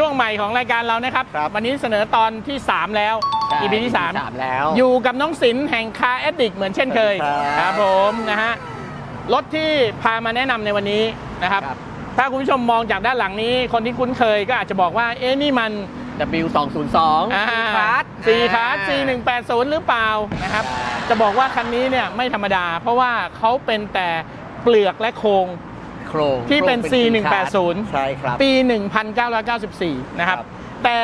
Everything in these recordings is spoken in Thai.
ถดีๆช่วงใหม่ของรายการเรานะครับ ครับ วันนี้เสนอตอนที่ 3 แล้วใช่ EP ที่สามแล้ว3อยู่กับน้องศิลป์แห่งคาแอดดิกเหมือนเช่นเคยสวัสดีครับผมนะฮะรถที่พามาแนะนำในวันนี้นะครับ ครับ ถ้าคุณผู้ชมมองจากด้านหลังนี้ คนที่คุ้นเคยก็อาจจะบอกว่า เอ๊ะนี่มัน W 2 0 2อ่าคาร์ดซีคาร์ด C180 หรือเปล่านะครับ จะบอกว่าคันนี้เนี่ยไม่ธรรมดา เพราะว่าเขาเป็นแต่เปลือกและโครง โครงที่เป็นโครง C180 ใช่ครับปี 1994 นะครับครับ แต่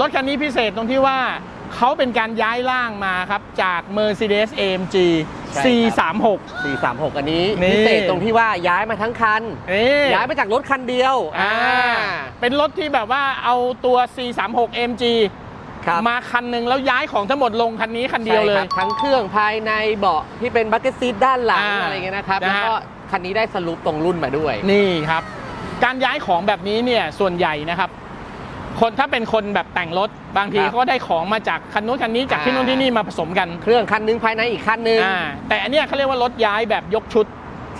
รถคันนี้พิเศษตรงที่ว่าเขาเป็นการย้ายร่างมาครับ จาก Mercedes AMG ใช่ C36 436 อันนี้นี่พิเศษตรงที่ว่าย้ายมาทั้งคันนี่ย้ายมาจากรถคันเดียวอ่าเป็นรถที่แบบว่าเอาตัว C36 AMG ครับมาคันหนึ่งแล้วย้ายของทั้งหมดลงคันนี้คันเดียวเลใช่คยรับทั้งเครื่องภายในเบาะที่เป็นบัคเก็ตซีทด้านหลังอ่าอะไรเงี้ยนะครับนะแล้วฮะก็ คันนี้ได้สรุปตรงรุ่นมาด้วย นี่ครับ การย้ายของแบบนี้เนี่ยส่วนใหญ่นะครับ คนถ้าเป็นคนแบบแต่งรถบางทีครับเขาก็ได้ของมาจากคันนู้นคันนี้จากที่อ่านู้นที่นี่มาผสมกันเครื่องคันหนึงภายในอีกคันหนึงอ่าแต่อันเนี้ยเขาเรียกว่ารถย้ายแบบยกชุด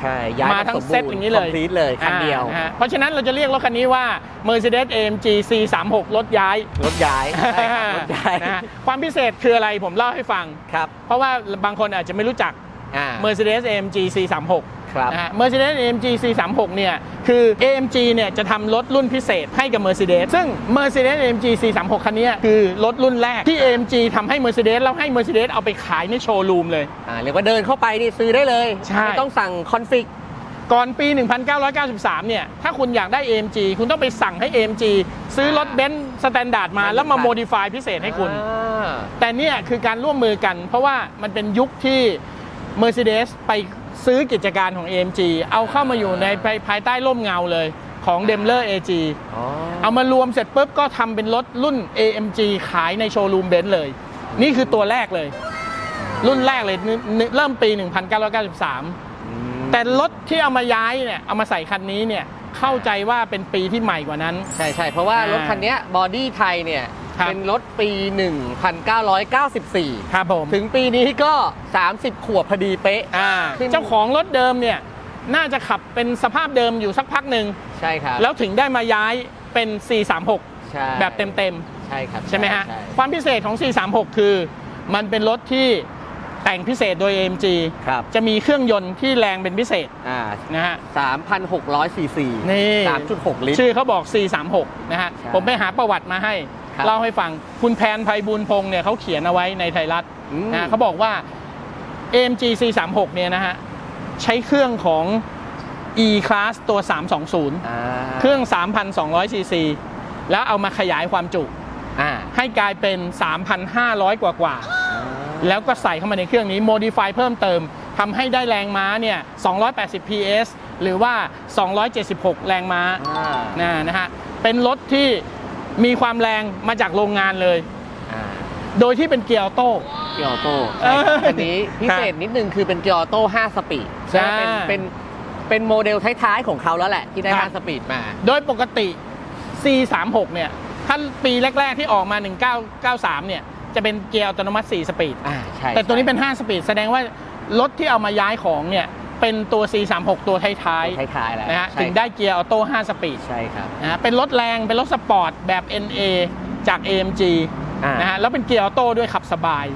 ใช่ย้ายมาทั้งสบูรณ์เซ็ตอย่างนี้เลย คอมพลีทเลยคันเดียว อ่านะฮะเพราะฉะนั้นเราจะเรียกรถคันนี้ว่า Mercedes AMG C36 รถย้ายรถย้ายใช่ครับรถย้ายนะฮะความพิเศษคืออะไรผมเล่าให้ฟัง ครับเพราะว่าบางคนอาจจะไม่รู้จัก อ่า Mercedes AMG C36 ครับนะฮะ Mercedes AMG C36 เนี่ยคือ AMG เนี่ยจะทำรถรุ่นพิเศษให้กับ Mercedes ซึ่ง Mercedes AMG C36 คันเนี้ยคือรถรุ่นแรกที่ AMG ทำให้ Mercedes แล้วให้ Mercedes เอาไปขายในโชว์รูมเลย อ่าเรียกว่าเดินเข้าไปนี่ซื้อได้เลยใช่ ไม่ต้องสั่งคอนฟิก ก่อนปี 1993 เนี่ย ถ้าคุณอยากได้ AMG คุณต้องไปสั่งให้ AMG ซื้อรถเบนซ์สแตนดาร์ดมา แล้วมาโมดิฟายพิเศษให้คุณ แต่เนี่ยคือการร่วมมือกัน เพราะว่ามันเป็นยุคที่ Mercedes ไป ซื้อกิจการของ AMG เอาเข้ามาอยู่ในภายภายใต้ร่มเงาเลยของ d e m l e r AG เอามารวมเสร็จปุ๊บก็ทำเป็นรถรุ่น AMG ขายในโชว์รูมเบนซ์เลย นี่คือตัวแรกเลย รุ่นแรกเลยนึนึเริ่มปี 1993 แต่รถที่เอามาย้ายเนี่ยเอามาใส่คันนี้เนี่ย เข้าใจว่าเป็นปีที่ใหม่กว่านั้น ใช่ใช่เพราะว่าอ่ารถคันเนี้ยบอดี้ไทยเนี่ยครับ เป็นรถปี 1994 ครับผมถึงปีนี้ก็ 30 ขวบพอดีเป๊ะ อ่าขึ้น เจ้าของรถเดิมเนี่ยน่าจะขับเป็นสภาพเดิมอยู่สักพักหนึ่งใช่ครับแล้วถึงได้มาย้ายเป็น 436 ใช่แบบเต็มใช่ครับๆใช่ไหมฮะใช่ความพิเศษของ 436 คือ มันเป็นรถที่ แต่งพิเศษโดย AMG ครับจะมีเครื่องยนต์ที่แรงเป็นพิเศษอ่านะฮะ3,600ซีซีนี่3.6 ลิตร ชื่อเขาบอก436 นะฮะใช่ผมไปหาประวัติมาให้ครับเล่าให้ฟัง คุณแพนภัยบูลย์พงษ์เนี่ยเขาเขียนเอาไว้ในไทยรัฐอืมนะเขาบอกว่า AMG C36 เนี่ยนะฮะ ใช้เครื่องของ E Class ตัว 320อ่าเครื่อง 3,200ซีซีแล้วเอามาขยายความจุอ่าให้กลายเป็น 3,500 กว่ากว่าๆ แล้วก็ใส่เข้ามาในเครื่องนี้ modify เพิ่มเติมทำให้ได้แรงม้าเนี่ย 280 PS หรือว่า 276 แรงม้าอ่านะนะฮะ เป็นรถที่มีความแรงมาจากโรงงานเลยอ่าโดยที่เป็นเกียร์ออโต้เกียร์ออโต้เอออันนี้พิเศษนิดนึงคือเป็นเกียร์ออโต้5สปีดใช่เป็นเป็นเป็นโมเดลท้ายๆของเขาแล้วแหละ ที่ได้ครับ5สปีดมา โดยปกติ C36 เนี่ยถ้าปีแรก ๆ ที่ออกมา 1993 เนี่ย จะเป็นเกียร์อัตโนมัติ 4 สปีด อ่าใช่แต่ตัวนี้ใช่เป็น 5 สปีด แสดงว่ารถที่เอามาย้ายของเนี่ยเป็นตัว C36 ตัวท้ายท้ายๆแล้วๆนะฮะใช่ถึงได้เกียร์ออโต้ 5 สปีดใช่ครับนะฮะเป็นรถแรงเป็นรถสปอร์ตแบบ NA จาก AMG อ่านนะฮะแล้วเป็นเกียร์ออโต้ด้วยขับสบาย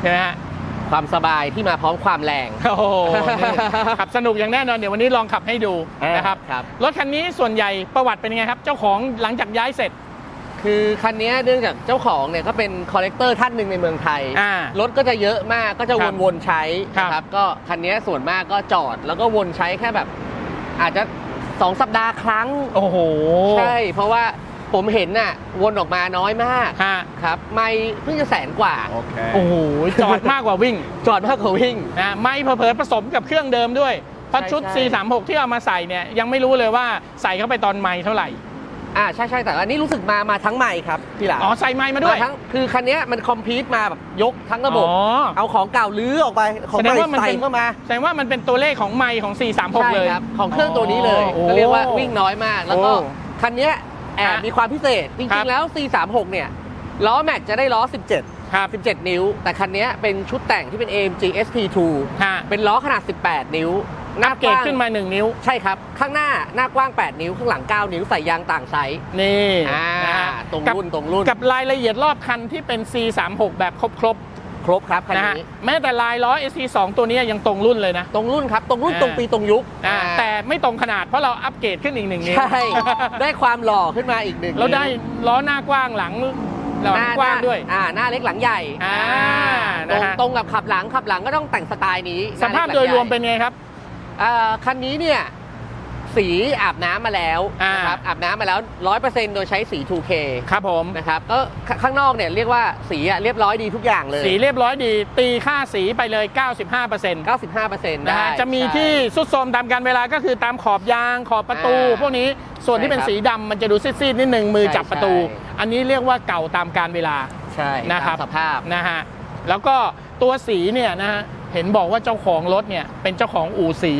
ใช่ไหมฮะความสบายที่มาพร้อมความแรง โอ้โหนี่ขับสนุกอย่างแน่นอนเดี๋ยววันนี้ลองขับให้ดูนะครับครับรถคันนี้ส่วนใหญ่ประวัติเป็นยังไงครับ เจ้าของหลังจากย้ายเสร็จ คือคันนี้เนื่องจากเจ้าของเนี่ยก็เป็นคอลเลกเตอร์ท่านหนึ่งในเมืองไทย อ่ารถก็จะเยอะมากก็จะครับวนๆใช้ครับนะครับ ก็คันนี้ส่วนมากก็จอดแล้วก็วนใช้แค่แบบ อาจจะ2สัปดาห์ครั้ง โอ้โหใช่ เพราะว่าผมเห็นน่ะวนออกมาน้อยมากฮะครับ ไม่เพิ่งจะแสนกว่า โอ้โห จอดมากกว่าวิ่ง จอดมากกว่าวิ่ง นะไม่เผลอๆผสมกับเครื่องเดิมด้วยเพราะใช่ชุด ใช่ C36 ที่เอามาใส่เนี่ยยังไม่รู้เลยว่าใส่เข้าไปตอนไม่เท่าไหร่ อ่าใช่ใช่แต่อันนี้รู้สึกมามาทั้งใหม่ครับพี่หลาอ๋อใส่ไม้มาด้วย ทั้งคือคันนี้มันคอมพิวต์มาแบบยกทั้งระบบ อ๋อ เอาของเก่าลื้อออกไปของแสใหดงม่ว่ามันใส่เป็นเข้ามาแสดงว่ามันเป็นตัวเลขของไม้ของ436 เลยใช่ครับของเครื่องตัวนี้เลยโอ้ก็เรียกว่าวิ่งน้อยมาก แล้วก็โอ้คันเนี้ยแอบฮะมีความพิเศษจครัริบ งๆแล้ว C36 เนี่ยล้อแม็กจะได้ล้อ 17 ครับ17 นิ้ว แต่คันเนี้ยเป็นชุดแต่งที่เป็น AMG ST2 ฮะ เป็นล้อขนาด 18 นิ้วห น้าอัปเกรดกว้างขึ้นมา 1 นิ้ว ใช่ครับ ข้างหน้าหน้ากว้าง 8 นิ้ว ข้างหลัง 9 นิ้ว ใส่ยางต่างไซส์นี่อ่านะฮะตรงกับรุ่นตรงรุ่น กับรายละเอียดรอบคันที่เป็น C36 แบบครบครบครับคัๆนนะฮะนี้แม้แต่ลายล้อ ST2 ตัวนี้ยังตรงรุ่นเลยนะ ตรงรุ่นครับ ตรงรุ่นอ่าตรงปีตรงยุคอ่าอ่าแต่ไม่ตรงขนาดเพราะเราอัปเกรดขึ้นอีกหนึ่งนิ้วใช่ได้ความหล่อขึ้นมาอีกหนึ่งแล้วได้นิ้วล้อหน้ากว้างหลังหลังหน้กว้างด้วยอ่าหน้าเล็กหลังใหญ่อ่าตรงนะฮะตรงกับขับหลังขับหลังก็ต้องแต่งสไตล์นี้ สภาพหน้โดล็ยกหลังรวมใหญ่เป็นไงครับอ่า คันนี้เนี่ยสีอาบน้ำมาแล้วอ่านนะครับอาบน้ำมาแล้ว 100%โดยใช้สี 2K ครับผมนะครับก็ขข้างนอกเนี่ยเรียกว่าสีอะเรียบร้อยดีทุกอย่างเลย สีเรียบร้อยดีตีค่าสีไปเลย 95% 95%นะได้ฮะจะมีใช่ที่สุดโทรมตามการเวลาก็คือตามขอบยางขอบประตูอ่าพวกนี้ส่วนที่เป็นใช่ครับสีดำมันจะดูซีดๆนิดนึงมือใช่จับประตูใช่อันนี้เรียกว่าเก่าตามการเวลาใช่นะครับตามสภาพนะฮะแล้วก็ ตัวสีเนี่ยนะฮะเห็นบอกว่าเจ้าของรถเนี่ยเป็นเจ้าของอู่สี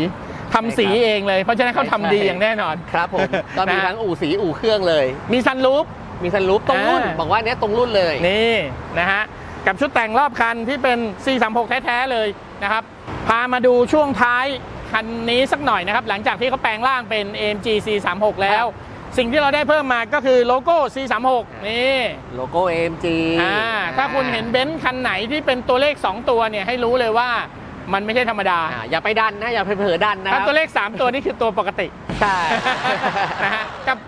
ทำสีใช่ครับเองเลย เพราะฉะนั้นเขาทำดีอย่างแน่นอนครับผมก็มีนะฮะทั้งอู่สีอู่เครื่องเลย มีซันรูฟมีสันลูปตรงรุ่นอ่าบอกว่าเนี้ยตรงรุ่นเลยนี่นะฮะกับชุดแต่งรอบคันที่เป็น C36 แท้ๆเลยนะครับ พามาดูช่วงท้ายคันนี้สักหน่อยนะครับ หลังจากที่เขาแปลงร่างเป็น AMG C36 แล้ว สิ่งที่เราได้เพิ่มมาก็คือโลโก้ C36 นี่โลโก้ AMG อ่าถ้าคุณเห็นเบนซ์คันไหนที่เป็นตัวเลข 2 ตัวเนี่ยให้รู้เลยว่ามันไม่ใช่ธรรมดา อ่าอย่าไปดันนะ อย่าไปเผลอดันนะคถ้ารับตัวเลข 3 ตัวนี่คือตัวปกติ ใช่นะฮะกับ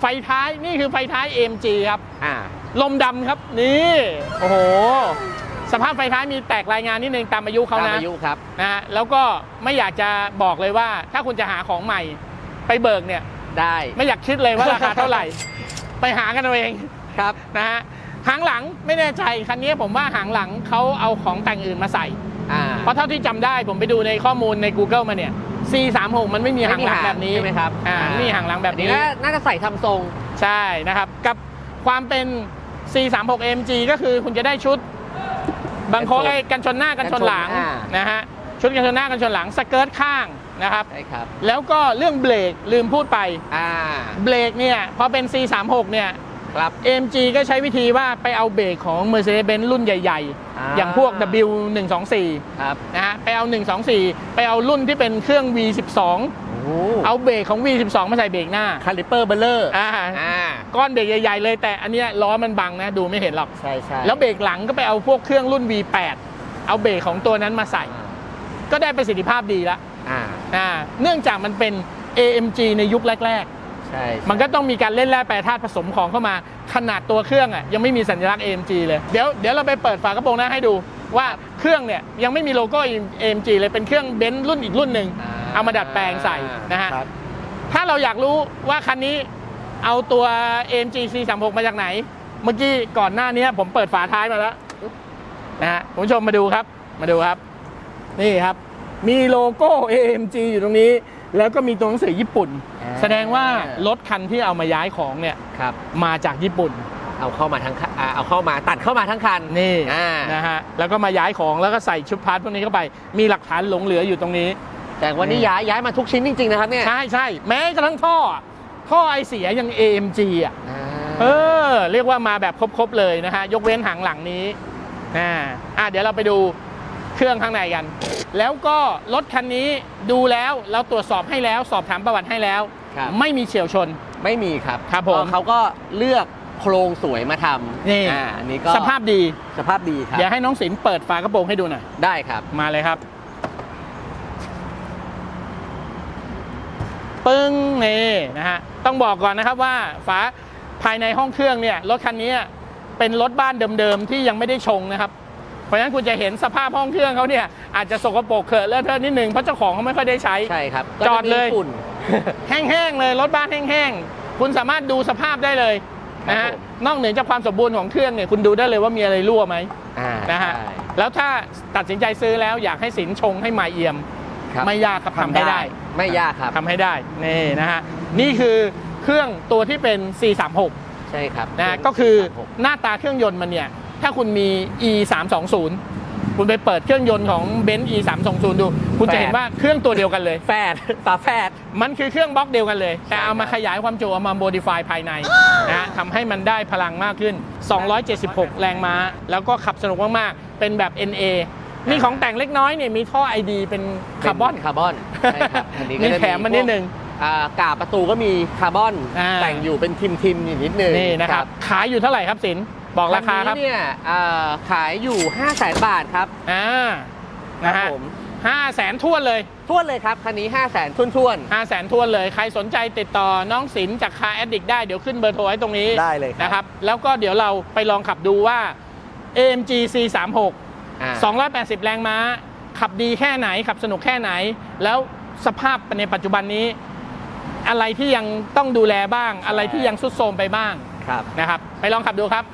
ไฟท้ายนี่คือไฟท้าย AMG ครับ อ่าลมดำครับนี่ โอ้โห สภาพไฟท้ายมีแตกรายงานนิดนึงตามอายุเขาตามนะอายุครับ นะฮะแล้วก็ไม่อยากจะบอกเลยว่าถ้าคุณจะหาของใหม่ไปเบิกเนี่ย ได้ ไม่อยากคิดเลยว่าราคาเท่าไหร่ ไปหากันเอาเองครับนะฮะหางหลังไม่แน่ใจคันนี้ผมว่าหางหลังเขาเอาของแต่งอื่นมาใส่อ่าเพราะเท่าที่จำได้ผมไปดูในข้อมูลใน Google มาเนี่ย C36 มันไม่มีหางหลังแบบนี้ใช่ไหมครับอ่าไม่มีหางหลังแบบนี้อัน่าจะใส่ทำทรงใช่นะครับ กับความเป็น C36 AMG ก็คือคุณจะได้ชุดบางโค้งกันชนไอ้กันชนหน้ากันชนหลังกันชนอ่านะฮะชุดกันชนหน้ากันชนหลังสเกิร์ตข้าง นะครับ ใช่ครับแล้วก็เรื่องเบรกลืมพูดไป อ่าเบรกเนี่ยพอเป็น C36 เนี่ย ครับ AMG ก็ใช้วิธีว่าไปเอาเบรกของ Mercedes-Benz รุ่นใหญ่อ่า ๆ อย่างพวก W124 ครับนะฮะไปเอา 124 ไปเอารุ่นที่เป็นเครื่อง V12 โอ้เอาเบรกของ V12 มาใส่เบรกหน้าคาลิเปอร์เบลเลอร์อ่าอ่าก้อนเบรกใหญ่ ๆ เลยแต่อันเนี้ยล้อมันบังนะดูไม่เห็นหรอก ใช่ใช่แล้วเบรกหลังก็ไปเอาพวกเครื่องรุ่น V8 เอาเบรกของตัวนั้นมาใส่ ก็ได้ประสิทธิภาพดีละ อ่าอ่าเนื่องจากมันเป็น AMG ในยุคแรก ใช่ๆ มันก็ต้องมีการเล่นแร่แปรธาตุผสมของเข้ามา ขนาดตัวเครื่องอะยังไม่มีสัญลักษณ์ AMG เลย เดี๋ยวเดี๋ยวเราไปเปิดฝากระโปรงหน้าให้ดูว่าเครื่องเนี่ยยังไม่มีโลโก้ AMG เลยเป็นเครื่องเบนซ์รุ่นอีกรุ่นหนึ่งเอามาดัดแปลงใส่นะฮะ ครับถ้าเราอยากรู้ว่าคันนี้เอาตัว AMG C36 มาจากไหน เมื่อกี้ก่อนหน้านี้ผมเปิดฝาท้ายมาแล้วนะฮะคุณผู้ชมมาดูครับ มาดูครับ นี่ครับ มีโลโก้ AMG อยู่ตรงนี้ แล้วก็มีตัวหนังสือญี่ปุ่น อ่า แสดงว่ารถคันที่เอามาย้ายของเนี่ยครับ มาจากญี่ปุ่นเอาเข้ามาทั้งคันอ่าเอาเข้ามาตัดเข้ามาทั้งคันนี่อ่านะฮะแล้วก็มาย้ายของแล้วก็ใส่ชุดพาร์ทพวกนี้เข้าไป มีหลักฐานหลงเหลืออยู่ตรงนี้ แต่วันนี้นี่ย้ายย้ายมาทุกชิ้นจริง ๆ นะครับเนี่ยใช่ใช่แม้กระทั่งท่อท่อไอเสียยัง AMG อะ อ่าเออ เรียกว่ามาแบบครบ ๆ เลยนะฮะ ยกเว้นหางหลังนี้อ่าอะเดี๋ยวเราไปดูเครื่องข้างในกัน แล้วก็รถคันนี้ดูแล้วเราตรวจสอบให้แล้ว สอบถามประวัติให้แล้ว ครับ ไม่มีเฉียวชน ไม่มีครับครับผม ก็เขาก็เลือกโครงสวยมาทำนี่อ่าอันนี้ก็สภาพดี สภาพดีครับ เดี๋ยวให้น้องศิลป์เปิดฝากระโปรงให้ดูหน่อย ได้ครับ มาเลยครับ ปึ้งนี่นะฮะ ต้องบอกก่อนนะครับว่าฝาภายในห้องเครื่องเนี่ย รถคันนี้เป็นรถบ้านเดิมๆ ที่ยังไม่ได้ชงนะครับเพ ราะฉะนั้นคุณจะเห็นสภาพห้องเครื่องเขาเนี่ยอาจจะสกปรกเขอะเลอะเทอะนิดนึงเพราะเจ้าของเขาไม่ค่อยได้ใช้ ใช่ครับจอดเลย ก็จะมีฝุ่น แห้งๆเลยรถบ้านแห้งๆ คุณสามารถดูสภาพได้เลยนะครัฮะบผม นอกเหนือจากความสมบูรณ์ของเครื่องเนี่ยคุณดูได้เลยว่ามีอะไรรั่วไหมอ่านะฮะใช่แล้วถ้าตัดสินใจซื้อแล้วอยากให้สินชงให้ใหม่เอี่ยม ครับไม่ยากครับทำให้ได้ไม่ยากครับทำให้ได้นี่นะฮะนี่คือเครื่องตัวที่เป็น C36 ใช่ครับนะฮะก็คือครับผมหน้าตาเครื่องยนต์มันเนี่ย ถ้าคุณมี E 3 2 0คุณไปเปิดเครื่องยนต์ของเบนซ์ E 3 2 0ดู คุณจะเห็นว่าเครื่องตัวเดียวกันเลยแฟดฝาแฟดมันคือเครื่องบล็อกเดียวกันเลย แต่ใช่เอามาครับขยายความจุเอามาโมดิฟายภายในนะฮะทำให้มันได้พลังมากขึ้น 276 แรงม้า แล้วก็ขับสนุกมากๆเป็นแบบ NA มีของแต่งเล็กน้อยเนี่ยมีท่อไอดีเป็นคาร์บอนคาร์บอนใช่ครับอันนี้ก็มีจะแถมมานิดนึงอ่ากาบประตูก็มีคาร์บอนอ่าแต่งอยู่เป็นทิมทิมๆอยู่นิดนึงนี่นะครับขายอยู่เท่าไหร่ครับสิน บอกราคาครับนนี้เนี่ยอ่าขายอยู่5 0 0 0 0 0บาทครับอ่าครันะบฮะผมห้าแสนทวนเลยท้วนเลยครับคันนี้ 5 0 0 0 0 0ทุ่นท้วนห้าแสนทวนเลย ใครสนใจติดต่อน้องสินจากคาแอดดิกได้เดี๋ยวขึ้นเบอร์โทรไว้ตรงนี้ได้เลยครับนะครับ แล้วก็เดี๋ยวเราไปลองขับดูว่า AMG C36 อ่า 280 แรงม้า ขับดีแค่ไหน ขับสนุกแค่ไหน แล้วสภาพในปัจจุบันนี้ อะไรที่ยังต้องดูแลบ้าง อะไรที่ยังสุดโทรมไปบ้างครับ นะครับ ไปลองขับดูครับ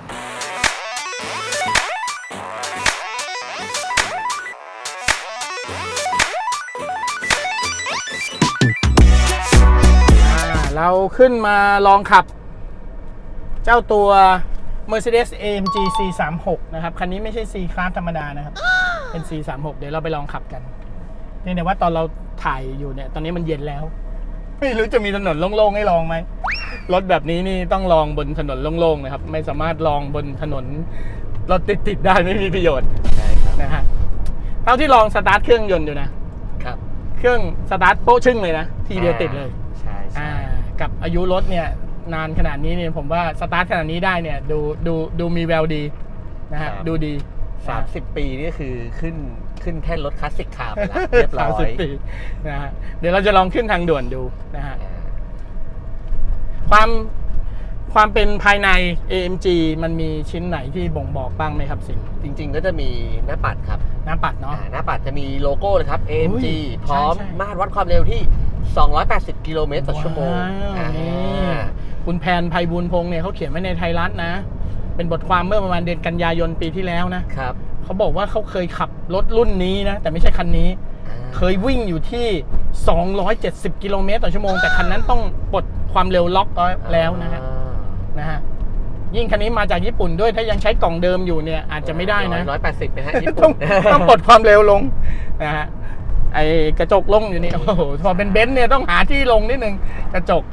เราขึ้นมาลองขับ เจ้าตัว Mercedes AMG C36 นะครับ คันนี้ไม่ใช่ C Class ธรรมดานะครับ เป็น C36 เดี๋ยวเราไปลองขับกันเนี่แต่ว่าตอนเราถ่ายอยู่เนี่ย ตอนนี้มันเย็นแล้ว ไม่รู้จะมีถนนโล่งๆให้ลองไหม รถแบบนี้นี่ต้องลองบนถนนโล่งๆนะครับ ไม่สามารถลองบนถนนรถติดๆได้ไม่มีประโยชน์ใช่ครับนะฮะ ท่าที่ลองสตาร์ทเครื่องยนต์อยู่นะ ครับ เครื่องสตาร์ทโป๊ะชึ่งเลยนะ ทีเดียวติดเลย ใช่ใช่อ่ากับอายุรถเนี่ยนานขนาดนี้เนี่ยผมว่าสตาร์ทขนาดนี้ได้เนี่ยดูดูดูมีแววดีนะฮะดูดีสามสิบปีนี่คือขึ้นขึ้นแท่นรถคลาสสิกคาร์ไปแล้วเรียบร้อสามสิบยปีนะฮะเดี๋ยวเราจะลองขึ้นทางด่วนดูนะฮะอ่าความ ความเป็นภายใน AMG มันมีชิ้นไหนที่บ่งบอกบ้างไหมครับสิงจริง ๆ ก็จะมีหน้าปัดครับหน้าปัดเนาะ อ่าหน้าปัดจะมีโลโก้เลยครับ AMG อุ้ยพร้อมใช่ใช่มาตรวัดความเร็วที่ 280 กิโลเมตรต่อชั่วโมงว้าวอ่านี่ คุณแพนภัยบุญพงษ์เนี่ยเขาเขียนไว้ในไทยรัฐนะ เป็นบทความเมื่อประมาณเดือนกันยายนปีที่แล้วนะ ครับเขาบอกว่าเขาเคยขับรถรุ่นนี้นะ แต่ไม่ใช่คันนี้ อ่าเคยวิ่งอยู่ที่ 270 กิโลเมตรต่อชั่วโมง แต่คันนั้นต้องปลดความเร็วล็อกแล้วนะฮะ อ่า นะฮะยิ่งคันนี้มาจากญี่ปุ่นด้วยถ้ายังใช้กล่องเดิมอยู่เนี่ยอาจจะไม่ได้นะร้อยแปดสิบนะฮะญี่ต้ปุ่องนต้องปลดความเร็วลงนะฮะไอกระจกลงอยู่นี่โอ้โหพอเป็นเบนซ์เนี่ยต้องหาที่ลงนิดนึงกระจก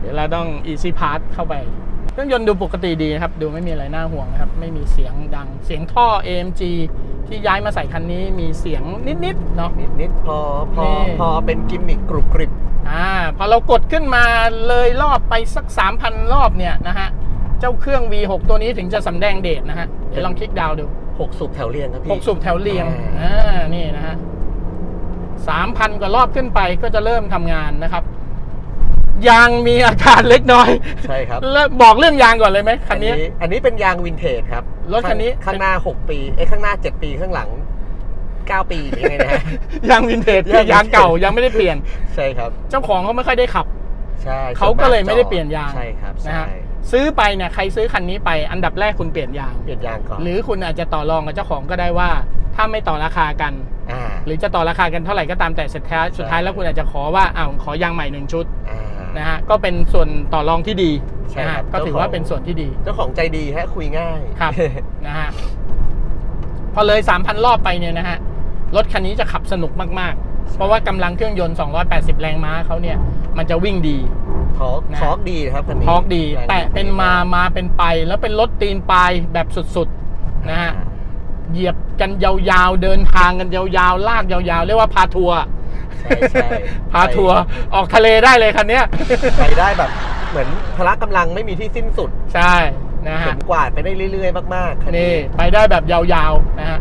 เดี๋ยวเราต้อง easy pass เข้าไปเครื่องยนต์ดูปกติดีนะครับ ดูไม่มีอะไรน่าห่วงนะครับ ไม่มีเสียงดังเสียงท่อ AMG ที่ย้ายมาใส่คันนี้มีเสียงนิดๆเนาะนิดนิดๆพอพอนี่พอเป็นกิมมิคกรุบกริบ อ่าพอเรากดขึ้นมาเลยรอบไปสัก 3,000 รอบเนี่ยนะฮะ เจ้าเครื่อง V6 ตัวนี้ถึงจะสำแดงเดชนะฮะ เดี๋ยวลองคลิกดาวน์ดู หกสูบแถวเรียงครับพี่หกสูบแถวเรียง อ่าอ่านี่นะฮะสามพันกว่ารอบขึ้นไปก็จะเริ่มทำงานนะครับ ยางมีอาการเล็กน้อยใช่ครับแล้วบอกเรื่องยางก่อนเลยไหมคันนี้ อันนี้เป็นยางวินเทจครับรถคันนี้ ข้างหน้า 6 ปี เอ้ยข้างหน้า 7 ปีข้างหลัง 9 ปีหรือยังไงนะฮะ ยางวินเทจคือยางเก่ายังไม่ได้เปลี่ยน ใช่ครับ เจ้าของเขาไม่ค่อยได้ขับ ใช่เขาก็เลยไม่ได้เปลี่ยนยาง ใช่ครับนะใช่ฮะซื้อไปเนี่ยใครซื้อคันนี้ไปอันดับแรกคุณเปลี่ยนยาง เปลี่ยนยางก่อน หรือคุณอาจจะต่อรองกับเจ้าของก็ได้ว่า ถ้าไม่ต่อราคากันอ่าหรือจะต่อราคากันเท่าไหร่ก็ตามแต่สุดท้ายสุดท้ายแล้วคุณอาจจะขอว่าอ้าวขอยางใหม่หนึ่งชุดอ่านะฮะก็เป็นส่วนต่อรองที่ดีใช่นะครัฮะบก็ถือว่าเป็นส่วนที่ดี เจ้าของใจดีฮะคุยง่ายครับนะฮะพอเลย 3,000 รอบไปเนี่ยนะฮะ รถคันนี้จะขับสนุกมากๆ เพราะว่ากำลังเครื่องยนต์ 280 แรงม้าเขาเนี่ย มันจะวิ่งดี ทอร์กนะ ทอร์กดีนะครับคันนี้ทอร์กดี แรงแต่เป็นมามาเป็นไป แล้วเป็นรถตีนปลายแบบสุดๆนะฮะ เหยียบกันยาวๆ เดินทางกันยาวๆ ลากยาวๆ เรียกว่าพาทัวร์ ใช่ใช่พาทัวร์ ออกทะเลได้เลยคันเนี้ย ไปได้แบบ เหมือนพละกำลังไม่มีที่สิ้นสุดใช่ นะเข็ฮะ นกวาดไปได้เรื่อยๆ มากๆคันนี่นี้ไปได้แบบยาวๆ นะฮะ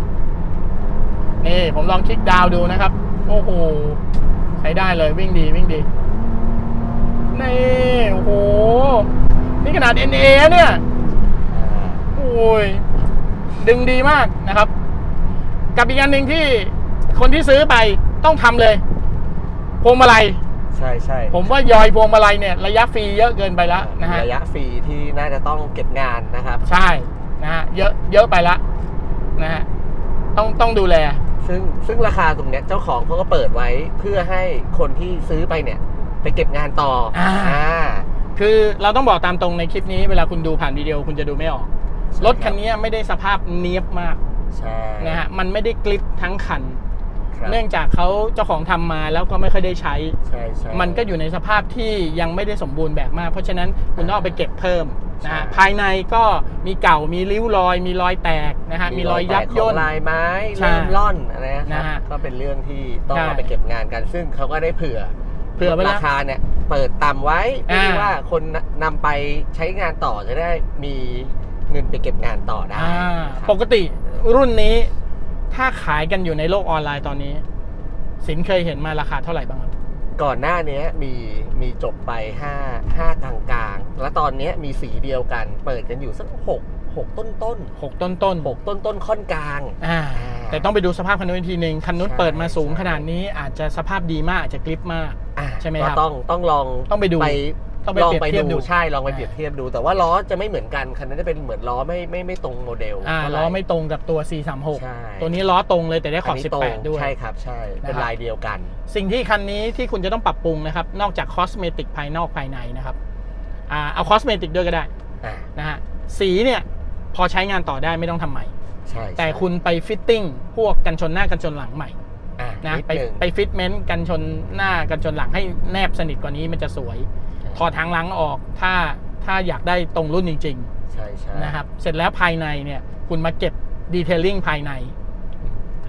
นี่ผมลองคลิกดาวน์ดูนะครับ โอ้โห ใช้ได้เลยวิ่งดีวิ่งดี นี่ โอ้โห นี่ขนาด NA เนี่ยอ่าโอ้ย ดึงดีมากนะครับ กับอีกอันหนึ่งที่คนที่ซื้อไปต้องทำเลย พวงมาลัยใช่ใช่ผมว่ายอยพวงมาลัยเนี่ย ระยะฟรีเยอะเกินไปแล้วนะฮะระยะฟรีที่น่าจะต้องเก็บงานนะครับ ใช่นะฮะเยอะเยอะไปละนะฮะต้องต้องดูแล ซึ่งซึ่งราคาตรงเนี้ยเจ้าของเขาก็เปิดไว้เพื่อให้คนที่ซื้อไปเนี่ย ไปเก็บงานต่ออา อ่า คือเราต้องบอกตามตรงในคลิปนี้เวลาคุณดูผ่านวิดีโอคุณจะดูไม่ออกใช่รถคันนี้ไม่ได้สภาพเนียบมากใช่นะฮะมันไม่ได้กลิปทั้งคันครับ เนื่องจากเขาเจ้าของทำมาแล้วก็ไม่ค่อยได้ใช้ใช่ใช่มันก็อยู่ในสภาพที่ยังไม่ได้สมบูรณ์แบบมาก เพราะฉะนั้นคุณต้องเอาไปเก็บเพิ่มนะฮะใช่ภายในก็มีเก่ามีริ้วรอย มีรอยแตกนะฮะมีรอยยับแตกย่นของลายไม้ใช่เริ่มร่อนอะไรนะคนะรับฮะก็เป็นเรื่องที่ต้องใช่เอาไปเก็บงานกัน ซึ่งเขาก็ได้เผื่อเผื่อไว้แล้วราคาเนี่ยเปิดต่ำไว้เพื่ออ่าว่าคนนำไปใช้งานต่อจะได้มีเงินไปเก็บงานต่อได้อ่าครับปกติรุ่นนี้ ถ้าขายกันอยู่ในโลกออนไลน์ตอนนี้ สินเคยเห็นมาราคาเท่าไหร่บ้างครับ ก่อนหน้านี้มีมีจบไป5 5กลางกลางๆแล้วตอนนี้มีสีเดียวกัน เปิดกันอยู่สัก6 6ต้นต้นหกต้นต้นๆ6ต้นต้นๆค่อนกลางอ่าอ่าแต่ต้องไปดูสภาพคันนู้นอีกทีหนึ่งคันนู้นใช่เปิดมาสูงใช่ขนาดนี้อาจจะสภาพดีมากอาจจะกริปมากอ่าใช่ไหมก็ครับต้องต้องลองต้องไปดูไป ต้องไปลองเปรียบไปเทียบดูดูใช่ลองไปอ่าเปรียบเทียบดู แต่ว่าล้อจะไม่เหมือนกันคันนั้นจะเป็นเหมือนล้อไม่ไม่ไม่ตรงโมเดลอ่าเท่าหล้อไม่ตรงกับตัว 436 ใช่ตัวนี้ล้อตรงเลยแต่ได้ขอบนนี้ตรง18 ด้วย ใช่ครับ ใช่เป็นนะครับ ลายเดียวกัน สิ่งที่คันนี้ที่คุณจะต้องปรับปรุงนะครับ นอกจากคอสเมติกภายนอกภายในนะครับอ่าเอาคอสเมติกด้วยก็ได้อ่านะฮะสีเนี่ยพอใช้งานต่อได้ไม่ต้องทำใหม่ ใช่แต่ใช่คุณไปฟิตติ้งพวกกันชนหน้ากันชนหลังใหม่อ่านะนิดไปหนึ่งไปฟิตเมนต์กันชนหน้ากันชนหลังให้แนบสนิทกว่านี้มันจะสวย ถอดทางหลังออกถ้าถ้าอยากได้ตรงรุ่นจริงใช่ใช่ๆนะครับ เสร็จแล้วภายในเนี่ยคุณมาเก็บดีเทลลิ่งภายใน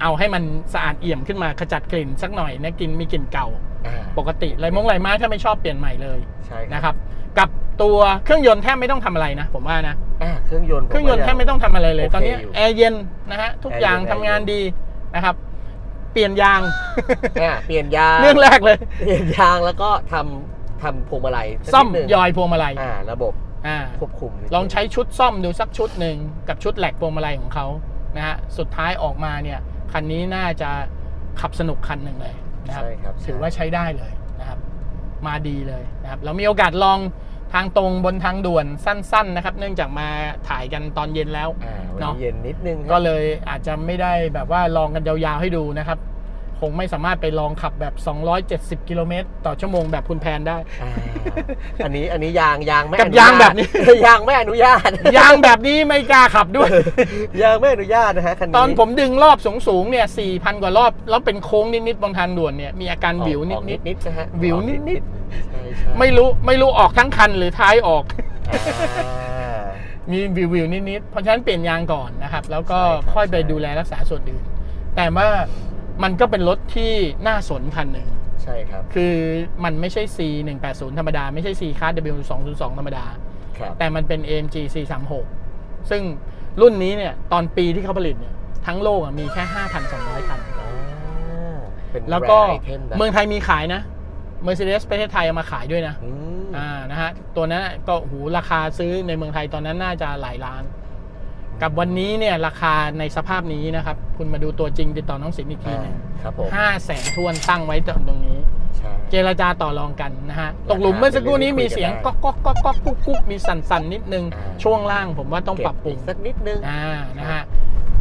เอาให้มันสะอาดเอี่ยมขึ้นมาขจัดกลิ่นสักหน่อยนะกลิ่นมีกลิ่นเก่า อ่าปกติไรมงไรไม้ถ้าไม่ชอบเปลี่ยนใหม่เลยใช่นะครับ กับตัวเครื่องยนต์แทบไม่ต้องทำอะไรนะ ผมว่านะ อ่าเครื่องยนต์เครื่องยนต์แทบไม่ต้องทำอะไรเลย โอเคตอนนี้อยู่ แอร์เย็นนะฮะทุกแอร์อย่างเย็น ทำงานแอร์เย็นดีนะครับ เปลี่ยนยาง อ่าเปลี่ยนยางเรื่องแรกเลย เปลี่ยนยางแล้วก็ทำ ทำพวงมาลัยสักซ่อมนิดหนึ่งยอยพวงมาลัยอ่าระบบอ่า ควบคุมนิดนึลองใช้ชุดซ่อมดูสักชุดหนึ่งกับชุดแหลกพวงมาลัยของเขานะฮะสุดท้ายออกมาเนี่ยคันนี้น่าจะขับสนุกคันหนึ่งเลยนะครับ ใช่ครับถือว่าใช้ได้เลยนะครับ มาดีเลยนะครับเรามีโอกาสลองทางตรงบนทางด่วนสั้น ๆ นะครับ เนื่องจากมาถ่ายกันตอนเย็นแล้ว อ่าวันเนอะนี้เย็นนิดนึงครับ ก็เลยอาจจะไม่ได้แบบว่าลองกันยาวๆให้ดูนะครับ คงไม่สามารถไปลองขับแบบ 270 กิโลเมตรต่อชั่วโมงแบบคุณแพนได้อ่าอันนี้อันนี้ยางยางไม่กับอนุญยางแบบนี้ ยางไม่อนุญาต ยางแบบนี้ไม่กล้าขับด้วย ยางไม่อนุญาตนะฮะคันนี้ตอนผมดึงรอบสูงๆเนี่ย 4,000 กว่ารอบ แล้วเป็นโค้งนิดๆบนทางด่วนเนี่ยมีอาการออกวิวออกนิดนิดๆนะฮะวิวออกนิดๆใช่ใช่ๆไม่รู้ไม่รู้ออกทั้งคันหรือท้ายออกอ่ามีวิววิวนิดๆเพราะฉะนั้นเปลี่ยนยางก่อนนะครับ แล้วก็ใช่ครับค่อยไปใช่ดูแลรักษาส่วนอื่น แต่ว่า มันก็เป็นรถที่น่าสนคันหนึ่ง ใช่ครับ คือมันไม่ใช่ C 1 8 0ธรรมดา ไม่ใช่ C Class W 2 0 2ธรรมดา ครับ แต่มันเป็น AMG C 3 6ซึ่งรุ่นนี้เนี่ยตอนปีที่เขาผลิตเนี่ยทั้งโลกอะมีแค่ 5,200 คันอ่าเป็นแล้วก็ rare item นะเมืองไทยมีขายนะ Mercedes ประเทศไทยเอามาขายด้วยนะอืมอ่านะฮะตัวนั้นก็หูราคาซื้อในเมืองไทยตอนนั้นน่าจะหลายล้าน กับวันนี้เนี่ยราคาในสภาพนี้นะครับ คุณมาดูตัวจริงติดต่อน้องสินอีกทีหนึงครับผมห้าแสนทวนตั้งไว้ตรงนี้ ใช่ เจรจาต่อรองกันนะฮะ ตกหลุมเมื่อสักครู่นี้มีเสียงก๊อกก๊อกก๊อกก๊อกกุ๊กกุ๊กมีสั่นสั่นนิดนึง อ่า ช่วงล่างผมว่าต้องปรับปรุงเก็อีกสักนิดนึง อ่านะฮะ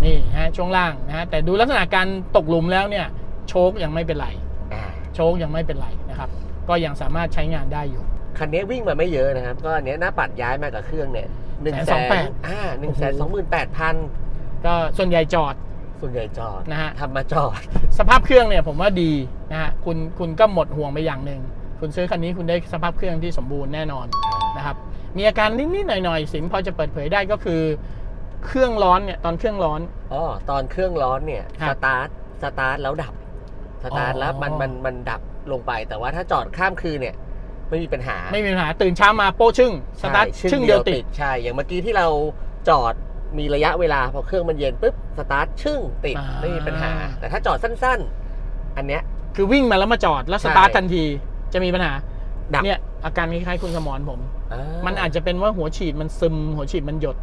นี่ฮะช่วงล่างนะฮะแต่ดูลักษณะการตกหลุมแล้วเนี่ยโชคยังไม่เป็นไร อ่าโชคยังไม่เป็นไรนะครับ ก็ยังสามารถใช้งานได้อยู่ คันนี้วิ่งมาไม่เยอะนะครับ ก็อันเนี้ยหน้าปัดย้ายมากับเครื่องเนี่ย หนึ่งแสน128,000อ่าหนึ่งแสนสองหมื่นแปดพันก็ส่วนใหญ่จอดส่วนใหญ่จอดนะฮะทำมาจอด สภาพเครื่องเนี่ยผมว่าดีนะฮะคุณคุณก็หมดห่วงไปอย่างหนึ่งคุณซื้อคันนี้คุณได้สภาพเครื่องที่สมบูรณ์แน่นอนนะครับมีอาการนิดๆหน่อยๆสินพอจะเปิดเผยได้ก็คือ เครื่องร้อนเนี่ยตอนเครื่องร้อนอ๋อตอนเครื่องร้อนเนี่ยครัสบตาร์ทสตาร์ทแล้วดับสตาร์ทอ๋อแล้วมันมันมันดับลงไปแต่ว่าถ้าจอดข้ามคืนเนี่ย ไม่มีปัญหาไม่มีปัญหาตื่นเช้ามาโป้ชึ่งสตาร์ทใช่ชึ่งเดียวติดใช่อย่างเมื่อกี้ที่เราจอดมีระยะเวลาพอเครื่องมันเย็นปุ๊บสตาร์ทชึ่งติดอ่า ไม่มีปัญหา แต่ถ้าจอดสั้น ๆ อันเนี้ย คือวิ่งมาแล้วมาจอดแล้วใช่สตาร์ททันทีจะมีปัญหาดับ เนี่ยอาการคล้ายๆคุณสมรผมอ่มันอาจจะเป็นว่าหัวฉีดมันซึมหัวฉีดมันหยด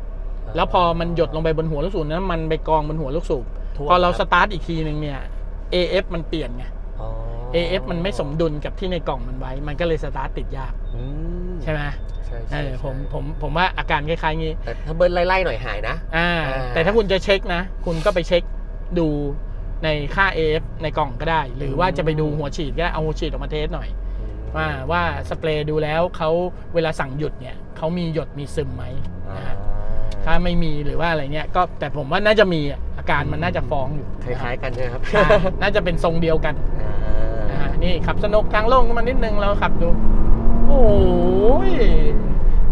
แล้วพอมันหยดลงไปบนหัวลูกสูบนั้นมันไปกองบนหัวลูกสูบท่วมพอเราคสบตาร์ทอีกทีหนึ่งเนี่ย AF มันเปลี่ยนไงอ๋อ AF มันไม่สมดุลกับที่ในกล่องมันไว้ มันก็เลยสตาร์ทติดยากอืมใช่ไหมใช่เอใช่อผมใช่ผมผมว่าอาการคล้ายๆงี้แต่ถ้าเบิ้ลไล่ๆหน่อยหายนะ อ่าอ่า แต่ถ้าคุณจะเช็คนะ คุณก็ไปเช็คดูในค่า AF ในกล่องก็ได้ หรือว่าจะไปดูหัวฉีดก็ได้เอาหัวฉีดออกมาเทสหน่อย ว่าว่าสเปรย์ดูแล้วเขาเวลาสั่งหยุดเนี่ยเขามีหยดมีซึมไหมอ่านะฮะถ้าไม่มีหรือว่าอะไรเนี่ยก็แต่ผมว่าน่าจะมีอะอาอาการมันน่าจะฟ้องอยู่คล้ายๆกันใช่ไหมครับใช่น่าจะเป็นทรงเดียวกันอ่า นะฮะนี่ขับสนุกทางโล่งขึ้นมานิดนึงเราขับดู โอ้ย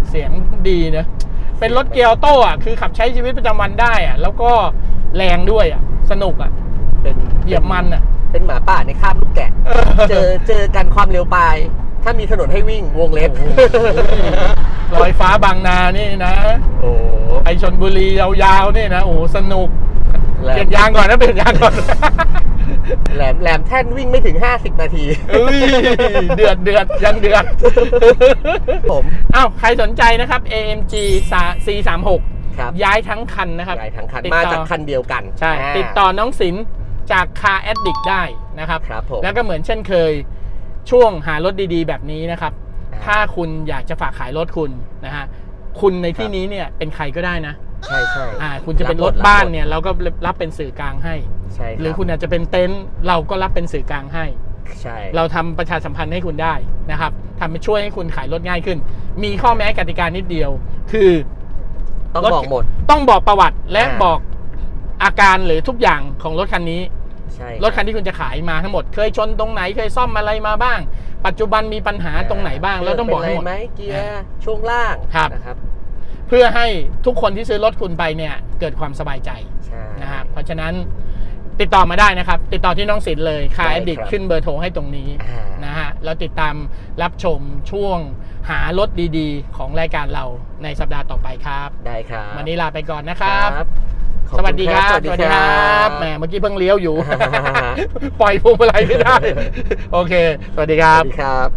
เสียงดีเนอะเป็นรถเกียร์ออโต้อะคือขับใช้ชีวิตประจำวันได้อะแล้วก็แรงด้วยอะสนุกอะเป็นเหยียบมันอะเป็นหมาป่าในคาบลูกแกะ เจอเจอกันความเร็วปลาย ถ้ามีถนนให้วิ่งวงเล็บโอ้โหลอยฟ้าบางนานี่นะ โอ้ไปชนบุรียาวๆนี่นะ โอ้โหสนุกแหลเปลี่ยมนยางก่อนนะเปลี่ยนยางก่อน แหลมแหลมแท่นวิ่งไม่ถึง 50 นาที เอ้ยเดือดเดือดยังเดือดผมอ้าวใครสนใจนะครับ AMG C36 ครับย้ายทั้งคันนะครับใหญ่ทั้งคันติดมาต่อจากคันเดียวกันใช่าติดต่อน้องศิลป์จาก Car Addict ได้นะครับครับผมแล้วก็เหมือนเช่นเคยช่วงหารถดีๆ แบบนี้นะครับอ่าถ้าคุณอยากจะฝากขายรถคุณนะฮะคุณในที่ครับนี้เนี่ยเป็นใครก็ได้นะ ใช่ใช่อ่าคุณจะเป็นรถบ้านเนี่ยเราก็รับเป็นสื่อกลางให้ ใช่บหรือคุณอาจจะเป็นเต็นท์เราก็รับเป็นสื่อกลางให้ใช่เราทำประชาสัมพันธ์ให้คุณได้นะครับทำให้ช่วยให้คุณขายรถง่ายขึ้น มีข้อแม้กติกานิดเดียว คือต้องรถบอกหมด ต้องบอกประวัติและอ่าบอกอาการหรือทุกอย่างของรถคันนี้ใช่รถคันที่คุณจะขายมาทั้งหมด เคยชนตรงไหนเคยซ่อมอะไรมาบ้าง ปัจจุบันมีปัญหาตรงไหนบ้างแล้วต้องบอกให้หมดเป็นไรไหมเกียร์ช่วงล่างครับนะครับเพื่อให้ทุกคนที่ซื้อรถคุณไปเนี่ยเกิดความสบายใจใช่นะครับเพราะฉะนั้นติดต่อมาได้นะครับ ติดต่อที่น้องศิลป์เลยคาได้แอดดิครับขึ้นเบอร์โทรให้ตรงนี้อ่านะฮะแล้วติดตามรับชมช่วงหารถดีๆ ของรายการเราในสัปดาห์ต่อไปครับ ได้ครับ วันนี้ลาไปก่อนนะครับขอบสคุณวัสดีครับ สวัสดีครับแหมเมื่อกี้เพิ่งเลี้ยวอยู่ฮ่าฮ่าฮ่าปล่อยพวงมาลัยไม่ได้ โอเค สวัสดีคสรัวับสดีครับ